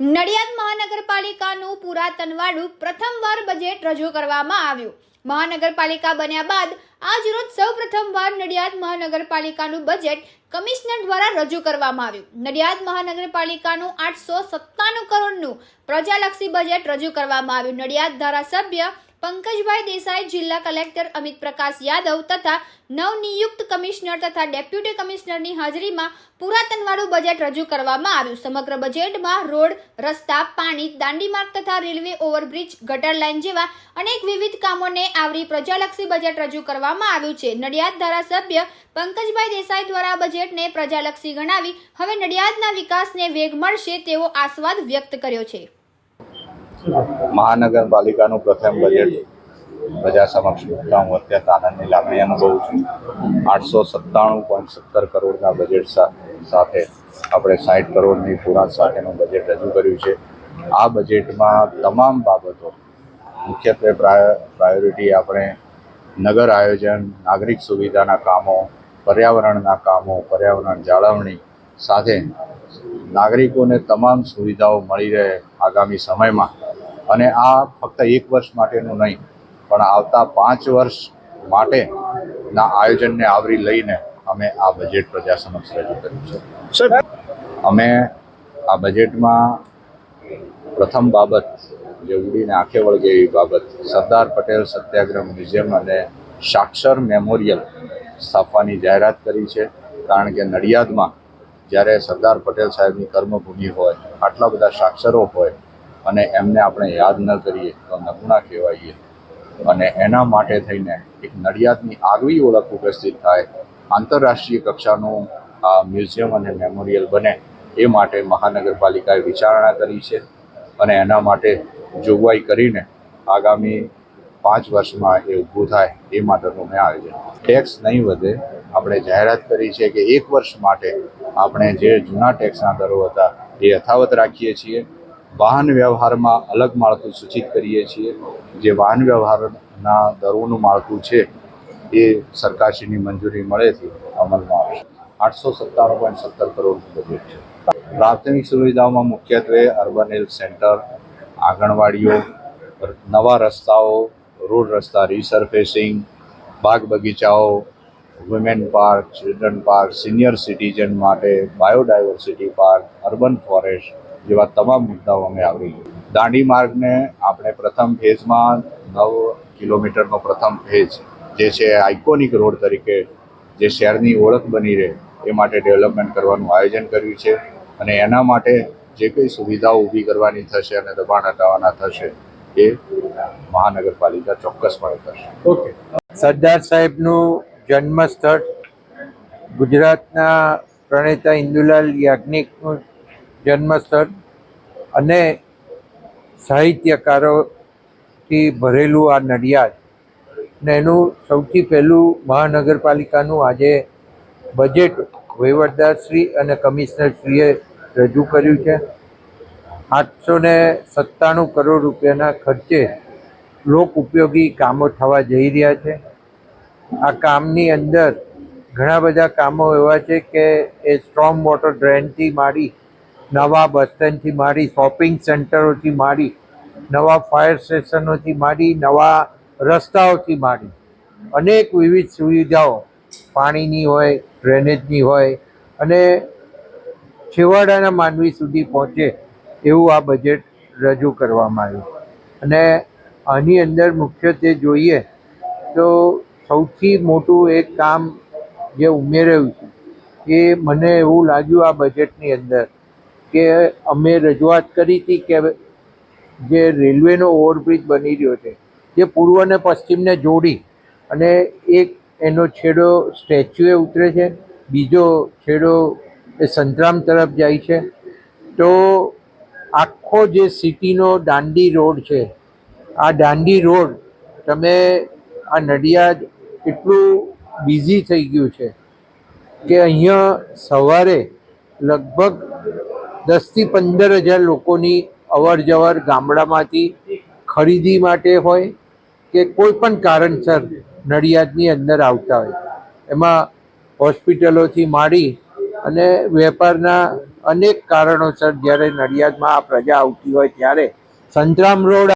નડિયાદ મહાનગરપાલિકાનું પુરાતનવાળું પ્રથમવાર બજેટ રજૂ કરવામાં આવ્યું. મહાનગરપાલિકા બન્યા બાદ આજ રોજ સૌ પ્રથમવાર નડિયાદ મહાનગરપાલિકાનું બજેટ કમિશનર દ્વારા રજૂ કરવામાં આવ્યું. નડિયાદ મહાનગરપાલિકાનું આઠસો સત્તાણું કરોડનું પ્રજાલક્ષી બજેટ રજૂ કરવામાં આવ્યું. નડિયાદ ધારાસભ્ય પંકજભાઈ દેસાઈ, જિલ્લા કલેક્ટર અમિત પ્રકાશ યાદવ તથા નવનિયુક્ત કમિશનર તથા ડેપ્યુટી કમિશનરની હાજરીમાં પુરાતનવાળું બજેટ રજૂ કરવામાં આવ્યું. સમગ્ર બજેટમાં રોડ, રસ્તા, પાણી દાંડી માર્ગ તથા રેલવે ઓવરબ્રિજ, ગટર લાઇન જેવા અનેક વિવિધ કામોને આવરી પ્રજાલક્ષી બજેટ રજૂ કરવામાં આવ્યું છે. નડિયાદ ધારાસભ્ય પંકજભાઈ દેસાઈ દ્વારા બજેટને પ્રજાલક્ષી ગણાવી હવે નડિયાદના વિકાસને વેગ મળશે તેવો આસ્વાદ વ્યક્ત કર્યો છે. મહાનગરપાલિકાનું પ્રથમ બજેટ પ્રજા સમક્ષ મૂકતા હું અત્યંત આનંદની લાગણી અનુભવું છું. આઠસો સત્તાણું પોઈન્ટ સત્તર કરોડના બજેટ સાથે આપણે સાઠ કરોડની પૂરા સાથેનું બજેટ રજૂ કર્યું છે. આ બજેટમાં તમામ બાબતો, મુખ્યત્વે પ્રાય પ્રાયોરિટી આપણે નગર આયોજન, નાગરિક સુવિધાના કામો, પર્યાવરણના કામો, પર્યાવરણ જાળવણી સાથે નાગરિકોને તમામ સુવિધાઓ મળી રહે આગામી સમયમાં. અને આ ફક્ત એક વર્ષ માટેનું નહીં પણ આવતા પાંચ વર્ષ માટેના આયોજનને આવરી લઈને અમે આ બજેટ પ્રજા સમક્ષ રજૂ કર્યું છે. અમે આ બજેટમાં પ્રથમ બાબત જે ઉડીને આંખે વળગે એવી બાબત સરદાર પટેલ સત્યાગ્રહ મ્યુઝિયમ અને સાક્ષર મેમોરિયલ સ્થાપવાની જાહેરાત કરી છે. કારણ કે નડિયાદમાં જ્યારે સરદાર પટેલ સાહેબની કર્મભૂમિ હોય આટલા બધા સાક્ષરો હોય અને એમને આપણે યાદ ન કરીએ તો નગુણા કહેવાઈએ. અને એના માટે થઈને એક નડિયાદની આગવી ઓળખ ઉપસ્થિત થાય, આંતરરાષ્ટ્રીય કક્ષાનું આ મ્યુઝિયમ અને મેમોરિયલ બને, એ માટે મહાનગરપાલિકાએ વિચારણા કરી છે અને એના માટે જોગવાઈ કરીને આગામી પાંચ વર્ષમાં એ ઊભું થાય, એ માટેનું મેં આયોજન ટેક્સ નહીં વધે, આપણે જાહેરાત કરી છે કે એક વર્ષ માટે આપણે જે જૂના ટેક્સના દરો હતા, એ યથાવત રાખીએ છીએ. વાહન વ્યવહારમાં અલગ માળખું સૂચિત કરીએ છીએ. જે વાહન વ્યવહારના દરોનું માળખું છે, એ સરકારશ્રીની મંજૂરી મળેથી અમલમાં આવશે આઠસો સત્તાણું પોઈન્ટ સત્તર કરોડનું બજેટ છે. પ્રાથમિક સુવિધાઓમાં મુખ્યત્વે અર્બન હેલ્થ સેન્ટર આંગણવાડીઓ, નવા રસ્તાઓ, રોડ રસ્તા રિસર્ફેસિંગ બાગ બગીચાઓ women park children park senior citizen માટે બાયોડાયવર્સિટી પાર્ક અર્બન ફોરેસ્ટ જેવા તમામ મુદ્દાઓ અમે આવરી લીધા. દાંડી માર્ગને આપણે પ્રથમ ફેઝમાં નવ કિલોમીટરનો પ્રથમ ફેઝ જે છે આઇકોનિક રોડ તરીકે જે શહેરની ઓળખ બની રહે એ માટે ડેવલપમેન્ટ કરવાનું આયોજન કર્યું છે. અને એના માટે જે કંઈ સુવિધાઓ ઊભી કરવાની થશે અને દબાણ હટાવવાના થશે એ મહાનગરપાલિકા ચોક્કસપણે કરશે. ઓકે. સરદાર સાહેબનું જન્મ સ્થળ ગુજરાતના પ્રણેતા ઇન્દુલાલ યાજ્ઞિકનું જન્મ સ્થળ અને સાહિત્યકારોથી ભરેલું આ નડિયાદ. ને એનું સૌથી પહેલું મહાનગરપાલિકાનું આજે બજેટ વહીવટદારશ્રી અને કમિશનરશ્રીએ રજૂ કર્યું છે. આઠસો ને સત્તાણું કરોડ રૂપિયાના ખર્ચે લોક ઉપયોગી કામો થવા જઈ રહ્યા છે. આ કામની અંદર ઘણા બધા કામો એવા છે કે એ સ્ટ્રોમ વોટર ડ્રેનથી માંડી નવા બસ સ્ટેન્ડથી માંડી શોપિંગ સેન્ટરોથી માંડી, નવા ફાયર સ્ટેશનોથી માંડી, નવા રસ્તાઓથી માંડી, અનેક વિવિધ સુવિધાઓ. પાણીની હોય, ડ્રેનેજની હોય, અને છેવાડાના માનવી સુધી પહોંચે એવું આ બજેટ રજૂ કરવામાં આવ્યું. અને આની અંદર મુખ્યત્વે જોઈએ, તો સૌથી મોટું એક કામ જે ઉમેર્યું છે, એ મને એવું લાગ્યું આ બજેટની અંદર કે અમે રજૂઆત કરી હતી કે જે રેલવેનો ઓવરબ્રિજ બની રહ્યો છે, જે પૂર્વ અને પશ્ચિમને જોડી અને એક એનો છેડો સ્ટેચ્યુએ ઉતરે છે, બીજો છેડો એ સંતરામ તરફ જાય છે. તો આખો જે સિટીનો દાંડી રોડ છે, આ દાંડી રોડ તમે આ નડિયાદ એટલું બિઝી થઈ ગયું છે કે અહીંયા સવારે લગભગ દસથી પંદર હજાર લોકોની અવર જવર ગામડામાંથી ખરીદી માટે હોય કે કોઈ પણ કારણસર નડિયાદની અંદર આવતા હોય. એમાં હોસ્પિટલોથી માંડી અને વેપારના અનેક કારણોસર જ્યારે નડિયાદમાં આ પ્રજા આવતી હોય ત્યારે સંતરામ રોડ